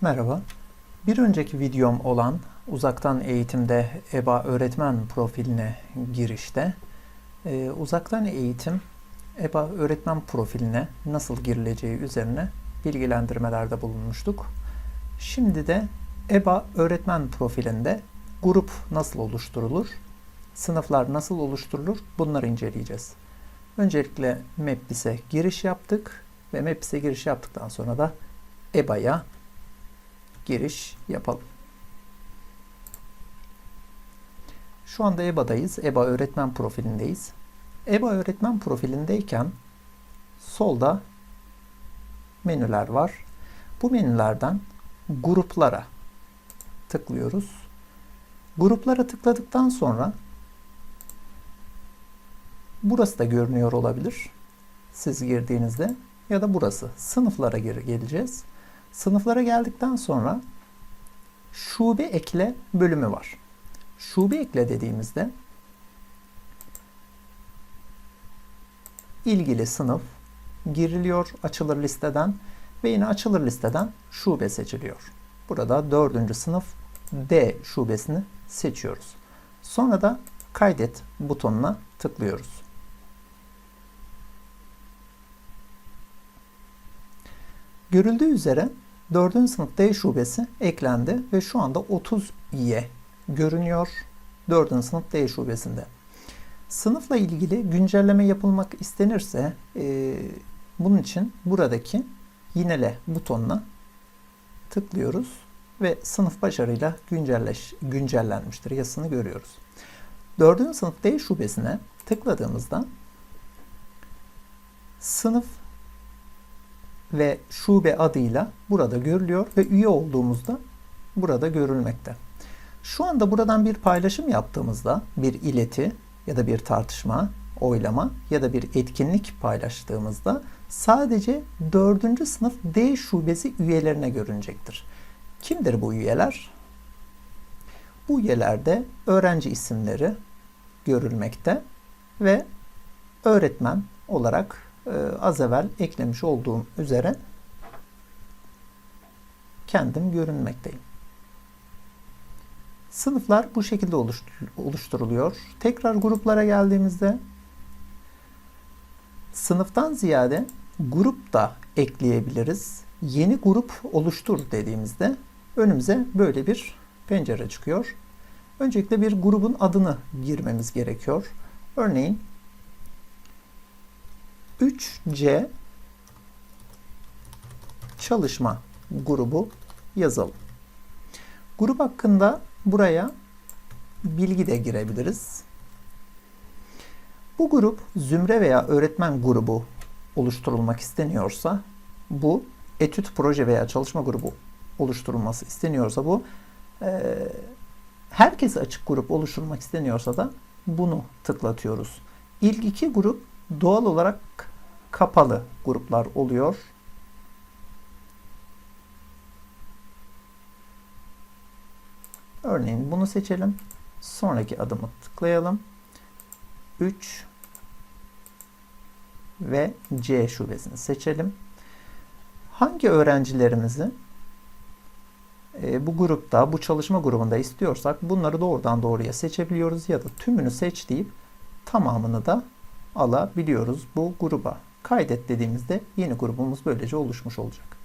Merhaba. Bir önceki videom olan uzaktan eğitimde EBA öğretmen profiline girişte e, uzaktan eğitim EBA öğretmen profiline nasıl girileceği üzerine bilgilendirmelerde bulunmuştuk. Şimdi de EBA öğretmen profilinde grup nasıl oluşturulur, sınıflar nasıl oluşturulur bunları inceleyeceğiz. Öncelikle MEPBIS'e giriş yaptık ve MEPBIS'e giriş yaptıktan sonra da EBA'ya giriş yapalım. Şu anda EBA'dayız. EBA öğretmen profilindeyiz. EBA öğretmen profilindeyken solda menüler var. Bu menülerden gruplara tıklıyoruz. Gruplara tıkladıktan sonra burası da görünüyor olabilir. Siz girdiğinizde ya da burası. Sınıflara geleceğiz. Sınıflara geldikten sonra şube ekle bölümü var. Şube ekle dediğimizde ilgili sınıf giriliyor açılır listeden ve yine açılır listeden şube seçiliyor. Burada dördüncü sınıf D şubesini seçiyoruz. Sonra da kaydet butonuna tıklıyoruz. Görüldüğü üzere 4. sınıf D şubesi eklendi ve şu anda 30 üye görünüyor 4. sınıf D şubesinde. Sınıfla ilgili güncelleme yapılmak istenirse e, bunun için buradaki yinele butonuna tıklıyoruz ve sınıf başarıyla güncelleş, güncellenmiştir yazısını görüyoruz. 4. sınıf D şubesine tıkladığımızda sınıf ve şube adıyla burada görülüyor ve üye olduğumuzda burada görülmekte. Şu anda buradan bir paylaşım yaptığımızda bir ileti ya da bir tartışma, oylama ya da bir etkinlik paylaştığımızda sadece 4. sınıf D şubesi üyelerine görünecektir. Kimdir bu üyeler? Bu üyelerde öğrenci isimleri görülmekte ve öğretmen olarak az evvel eklemiş olduğum üzere kendim görünmekteyim. Sınıflar bu şekilde oluşturuluyor. Tekrar gruplara geldiğimizde sınıftan ziyade grup da ekleyebiliriz. Yeni grup oluştur dediğimizde önümüze böyle bir pencere çıkıyor. Öncelikle bir grubun adını girmemiz gerekiyor. Örneğin 3C çalışma grubu yazalım. Grup hakkında buraya bilgi de girebiliriz. Bu grup zümre veya öğretmen grubu oluşturulmak isteniyorsa bu etüt proje veya çalışma grubu oluşturulması isteniyorsa bu e, herkese açık grup oluşturulmak isteniyorsa da bunu tıklatıyoruz. İlk iki grup doğal olarak kapalı gruplar oluyor. Örneğin bunu seçelim. Sonraki adımı tıklayalım. 3 ve C şubesini seçelim. Hangi öğrencilerimizi e, bu grupta, bu çalışma grubunda istiyorsak bunları doğrudan doğruya seçebiliyoruz ya da tümünü seç deyip tamamını da alabiliyoruz bu gruba. Kaydet dediğimizde yeni grubumuz böylece oluşmuş olacak.